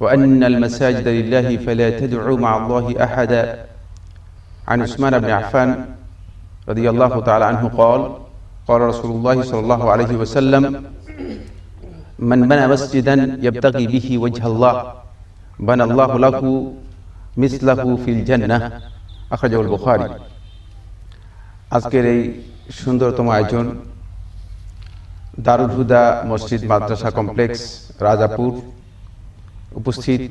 وأن المساجد لله فلا تدعوا مع الله أحدا عن عثمان بن عفان رضي الله تعالى عنه قال قال رسول الله صلى الله عليه وسلم من بنى مسجدا يبتغي به وجه الله بنى الله له مثله في الجنة أخرجه البخاري আজকের এই সুন্দরতম আয়োজন দারুল হুদা মসজিদ মাদ্রাসা কমপ্লেক্স রাজাপুর উপস্থিত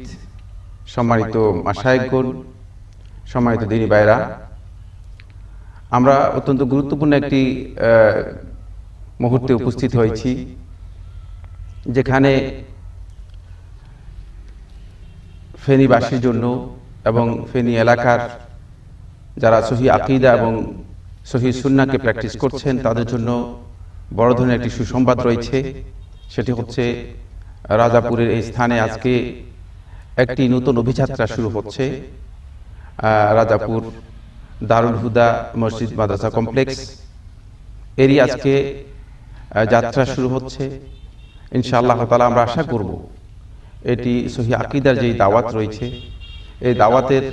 সম্মানিত মাসায়কগণ সম্মানিত দিনী ভাইরা আমরা অত্যন্ত গুরুত্বপূর্ণ একটি মুহূর্তে উপস্থিত হয়েছি যেখানে ফেনীবাসীর জন্য এবং ফেনী এলাকার যারা সহি আকিদা এবং সহি সুন্নাকে প্র্যাকটিস করছেন তাদের জন্য বড় ধরনের একটি সুসংবাদ রয়েছে সেটি হচ্ছে রাজাপুরের এই স্থানে আজকে একটি নতুন অভিযাত্রা শুরু হচ্ছে। রাজাপুর দারুল হুদা মসজিদ মাদ্রাসা কমপ্লেক্স। এরই আজকে যাত্রা শুরু হচ্ছে। ইনশাআল্লাহ তালা আমরা আশা করব এটি সহি আকিদার যেই দাওয়াত রয়েছে, এই দাওয়াতের,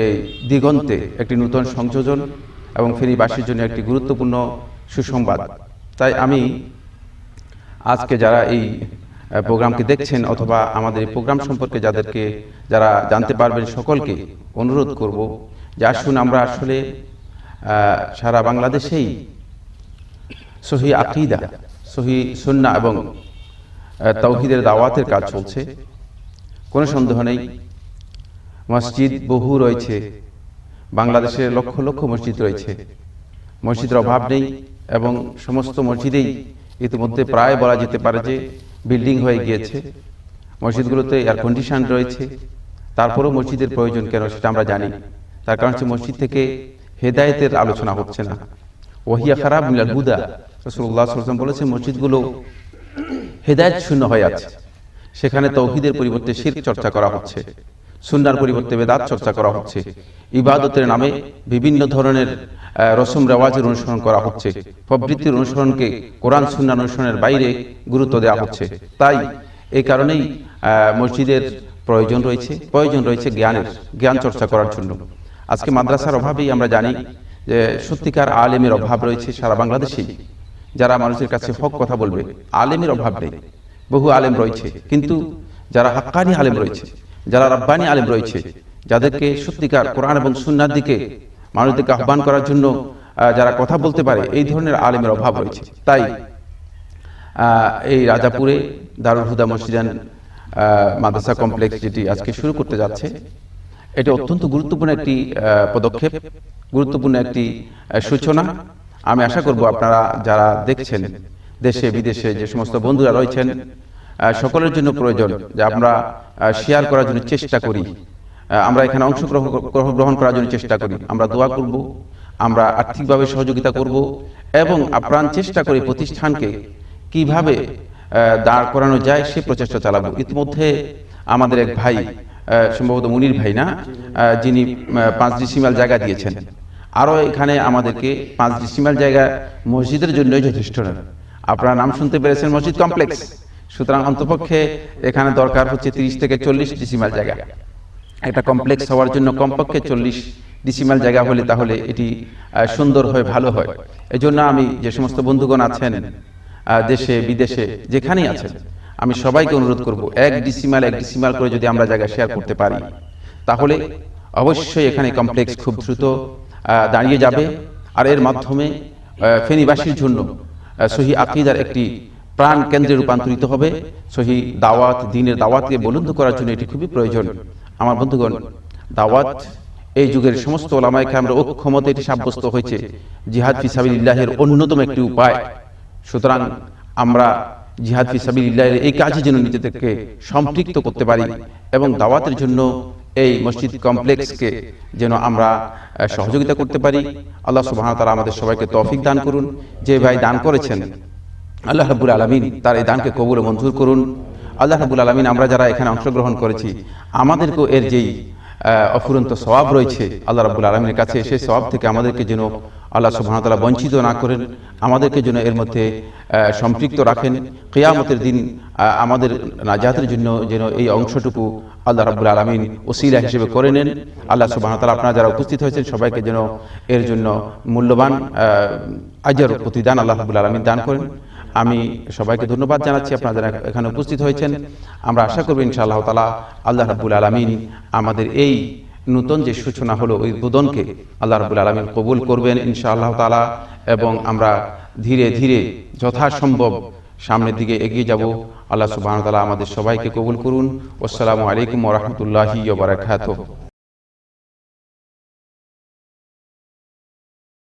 এই দিগন্তে একটি নূতন সংযোজন এবং ফেরিবাসীর জন্য একটি গুরুত্বপূর্ণ সুসংবাদ। তাই আমি আজকে যারা এই প্রোগ্রামকে দেখছেন অথবা আমাদের এই প্রোগ্রাম সম্পর্কে যাদেরকে যারা জানতে পারবেন সকলকে অনুরোধ করব যে আসুন আমরা আসলে সারা বাংলাদেশেই সহি আকিদা, সহি সুন্না এবং তৌহিদের দাওয়াতের কাজ চলছে। কোনো সন্দেহ নেই, মসজিদ বহু রয়েছে। বাংলাদেশে লক্ষ লক্ষ মসজিদ রয়েছে। মসজিদের অভাব নেই এবং সমস্ত মসজিদেই ইতিমধ্যে প্রায় বলা যেতে পারে যে বিল্ডিং হয়ে গিয়েছে। মসজিদগুলোতে এয়ার কন্ডিশন রয়েছে। তারপরেও মসজিদের প্রয়োজন কেন সেটা আমরা জানি তার কারণ হচ্ছে মসজিদ থেকে হেদায়েতের আলোচনা হচ্ছে না। ওহিয়া খারাপ মিলাল হুদা। রসুল্লাহ সাল্লাম বলেছে মসজিদগুলো হেদায়েত শূন্য হয়ে আছে। সেখানে তৌহিদের পরিবর্তে শির চর্চা করা হচ্ছে। সুন্নার পরিবর্তে বেদাত চর্চা করা হচ্ছে। ইবাদতের নামে বিভিন্ন ধরনের রসম রেওয়াজের অনুসরণ করা হচ্ছে। প্রবৃত্তির অনুসরণকে কোরআন সুন্নার অনুসরণের বাইরে গুরুত্ব দেওয়া হচ্ছে। তাই এই কারণেই মসজিদের প্রয়োজন রয়েছে প্রয়োজন রয়েছে জ্ঞানের, জ্ঞান চর্চা করার জন্য। আজকে মাদ্রাসার অভাবেই আমরা জানি যে সত্যিকার আলেমের অভাব রয়েছে সারা বাংলাদেশেই। যারা মানুষের কাছে হক কথা বলবে, আলেমের অভাব নেই। বহু আলেম রয়েছে, কিন্তু যারা হাক্কানি আলেম রয়েছে, যারা রাব্বানি আলেম রয়েছে, যাদেরকে সত্যিকার কোরআন এবং সুন্নার দিকে মানুষদেরকে আহ্বান করার জন্য যারা কথা বলতে পারে এই ধরনের আলেমের অভাব রয়েছে। তাই এই রাজাপুরে দারুল হুদা মসজিদান মাদ্রাসা কমপ্লেক্স যেটি আজকে শুরু করতে যাচ্ছে এটা অত্যন্ত গুরুত্বপূর্ণ একটি পদক্ষেপ গুরুত্বপূর্ণ একটি সূচনা। আমি আশা করব আপনারা যারা দেখছেন দেশে বিদেশে যে সমস্ত বন্ধুরা রয়েছেন সকলের জন্য প্রয়োজন যে আমরা শেয়ার করার জন্য চেষ্টা করি। আমরা এখানে অংশগ্রহণ গ্রহণ- করার জন্য চেষ্টা করি। আমরা দোয়া করব, আমরা আর্থিকভাবে সহযোগিতা করব এবং আপ্রাণ চেষ্টা করি প্রতিষ্ঠানকে কীভাবে দাঁড় করানো যায় সে প্রচেষ্টা চালাবো। ইতিমধ্যে আমাদের এক ভাই সম্ভবত মুনির ভাই না যিনি পাঁচ ডিসিমাল জায়গা দিয়েছেন। আরও এখানে আমাদেরকে পাঁচ ডিসিমাল জায়গা মসজিদের জন্যই যথেষ্ট না। আপনারা নাম শুনতে পেরেছেন মসজিদ কমপ্লেক্স। সুতরাং অন্তপক্ষে এখানে দরকার হচ্ছে তিরিশ থেকে চল্লিশ ডিসিমাল জায়গা। একটা কমপ্লেক্স হওয়ার জন্য কমপক্ষে চল্লিশ ডিসিমাল জায়গা হলে তাহলে এটি সুন্দর হয় ভালো হয়। এজন্য আমি যে সমস্ত বন্ধুগণ আছেন দেশে বিদেশে যেখানেই আছেন আমি সবাইকে অনুরোধ করব এক ডিসিমাল এক ডিসিমাল করে যদি আমরা জায়গা শেয়ার করতে পারি তাহলে অবশ্যই এখানে কমপ্লেক্স খুব দ্রুত দাঁড়িয়ে যাবে। আর এর মাধ্যমে ফেনীবাসীর জন্য সহি আকিদার একটি প্রাণ কেন্দ্রে রূপান্তরিত হবে সহি দাওয়াত দিনের দাওয়াতকে বলুন্ধ করার জন্য এটি খুবই প্রয়োজন আমার বন্ধুগণ, দাওয়াত, এই যুগের সমস্ত ওলামাইকে আমরা অক্ষমতা এটি সাব্যস্ত হয়েছে, জিহাদ ফিসাবিল্লাহের অন্যতম একটি উপায়। সুতরাং আমরা জিহাদ ফি সাবিলিল্লাহের এই কাজে যেন নিজেদেরকে সম্পৃক্ত করতে পারি এবং দাওয়াতের জন্য এই মসজিদ কমপ্লেক্সকে যেন আমরা সহযোগিতা করতে পারি। আল্লাহ সুবহানাহু তারা আমাদের সবাইকে তৌফিক দান করুন। যে ভাই দান করেছেন, আল্লাহ রাব্বুল আলামিন তার এই দানকে কবুল মঞ্জুর করুন। আল্লাহ রাব্বুল আলামিন আমরা যারা এখানে অংশগ্রহণ করেছি, আমাদেরকেও এর যেই অফুরন্ত স্বভাব রয়েছে, আল্লাহ রাব্বুল আলমীর কাছে সেই স্বভাব থেকে আমাদেরকে যেন আল্লাহ তাআলা বঞ্চিত না করেন, আমাদেরকে যেন এর মধ্যে সম্পৃক্ত রাখেন, কিয়ামতের দিন আমাদের নাজাতের জন্য যেন এই অংশটুকু আল্লাহ রাব্বুল আলমিন ওসিলা হিসেবে করে নেন। আল্লাহ ওয়া আপনারা যারা উপস্থিত হয়েছেন, সবাইকে যেন এর জন্য মূল্যবান আজর প্রতিদান আল্লাহ রাব্বুল আলমিন দান করেন। আমি সবাইকে ধন্যবাদ জানাচ্ছি। আপনারা যারা এখানে উপস্থিত হয়েছেন। আমরা আশা করব ইনশাআল্লাহ তালা আল্লাহ রাব্বুল আলমিন আমাদের এই নূতন যে সূচনা হলো ওই উদ্বোধনকে আল্লাহ রাব্বুল আলমিন কবুল করবেন ইনশাআল্লাহ তালা এবং আমরা ধীরে ধীরে যথাসম্ভব সামনের দিকে এগিয়ে যাব। আল্লাহ সুবাহ তালা আমাদের সবাইকে কবুল করুন। আসসালামু আলাইকুম ওরহমতুল্লাহি বারাকাতুহ।